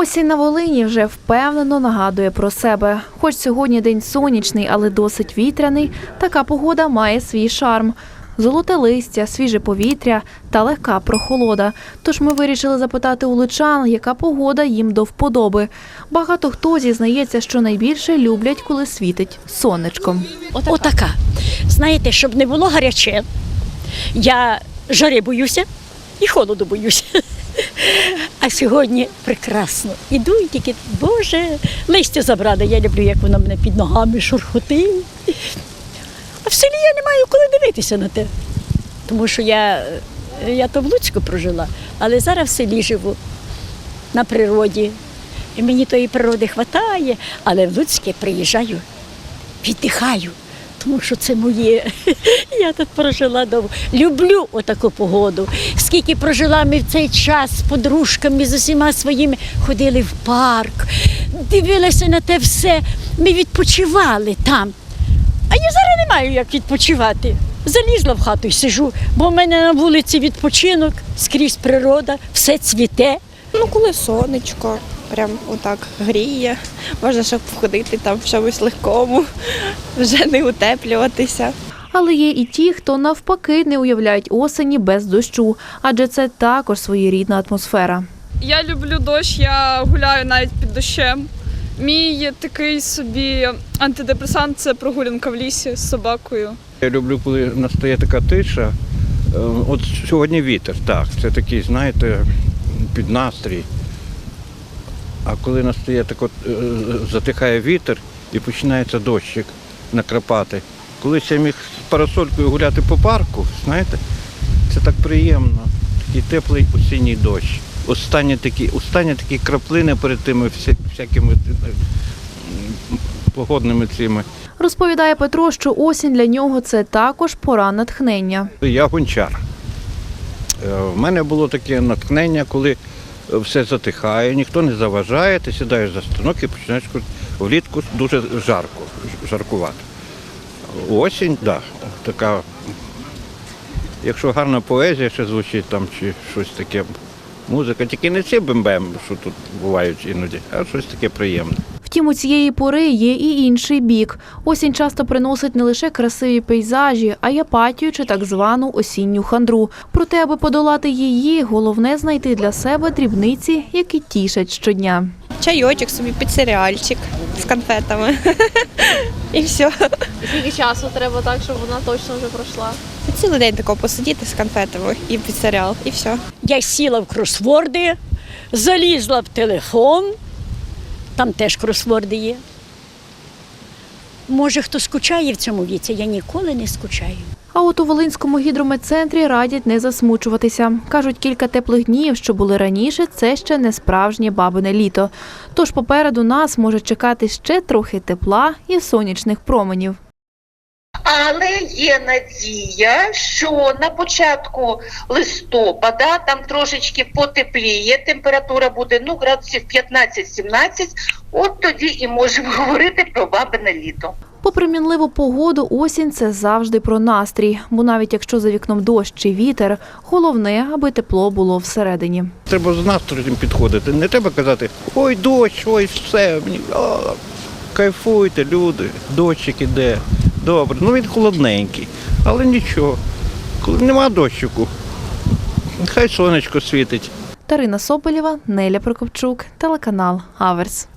Осінь на Волині вже впевнено нагадує про себе. Хоч сьогодні день сонячний, але досить вітряний, така погода має свій шарм. Золоте листя, свіже повітря та легка прохолода. Тож ми вирішили запитати у лучан, яка погода їм до вподоби. Багато хто зізнається, що найбільше люблять, коли світить сонечком. Отака. Знаєте, щоб не було гаряче. Я жари боюся і холоду боюся. А сьогодні прекрасно. Іду і тільки, Боже, листя забрали. Я люблю, як воно мене під ногами шурхотить. А в селі я не маю коли дивитися на те. Тому що я, я то в Луцьку прожила, але зараз в селі живу, на природі. І мені тої природи вистачає, але в Луцьке приїжджаю віддихаю, тому що це моє. Я тут прожила довго. Люблю отаку погоду. Скільки прожила ми в цей час з подружками, з усіма своїми, ходили в парк, дивилися на те все. Ми відпочивали там. А я зараз не маю як відпочивати. Залізла в хату і сижу, бо в мене на вулиці відпочинок, скрізь природа, все цвіте. Ну, коли сонечко, прям отак гріє, можна щоб входити там в чомусь легкому, вже не утеплюватися. Але є і ті, хто навпаки не уявляють осені без дощу, адже це також своєрідна атмосфера. Я люблю дощ, я гуляю навіть під дощем. Мій такий собі антидепресант це прогулянка в лісі з собакою. Я люблю, коли настає така тиша. Е, От сьогодні вітер, так, це такий, знаєте, під настрій. А коли настає так от, е, затихає вітер і починається дощик накрапати. Колись я міг з парасолькою гуляти по парку, знаєте, це так приємно. Такий теплий осінній дощ. Останні такі, останні такі краплини перед тими вся- всякими е, погодними цими. Розповідає Петро, що осінь для нього це також пора натхнення. Я гончар. Е, В мене було таке натхнення, коли е, все затихає, ніхто не заважає, ти сідаєш за станок і починаєш крутити. влітку дуже жарко, ж- жаркувато. Осінь, так, да, така. Якщо гарна поезія ще звучить там чи щось таке, музика, тільки не ці бембем, що тут бувають іноді, а щось таке приємне. Втім, у цієї пори є і інший бік. Осінь часто приносить не лише красиві пейзажі, а й апатію чи так звану осінню хандру. Проте, аби подолати її, головне знайти для себе дрібниці, які тішать щодня. Чайочок собі під серіальчик з конфетами. І все. Скільки часу треба так, щоб вона точно вже пройшла? Цілий день тако посидіти з конфетами і під серіал, і все. Я сіла в кросворди, залізла в телефон, там теж кросворди є. Може, хто скучає в цьому віці, я ніколи не скучаю. А от у Волинському гідрометцентрі радять не засмучуватися. Кажуть, кілька теплих днів, що були раніше, це ще не справжнє бабине літо. Тож попереду нас може чекати ще трохи тепла і сонячних променів. Але є надія, що на початку листопада там трошечки потепліє, температура буде ну, градусів 15-17, от тоді і можемо говорити про бабине літо. Попри мінливу погоду, осінь це завжди про настрій. Бо навіть якщо за вікном дощ чи вітер, головне, аби тепло було всередині. Треба з настроєм підходити. Не треба казати, ой, дощ, ой, все. Мені, кайфуйте, люди, дощик іде. Добре. Ну він холодненький, але нічого. Коли нема дощику, хай сонечко світить. Тарина Соболєва, Неля Прокопчук, телеканал Аверс.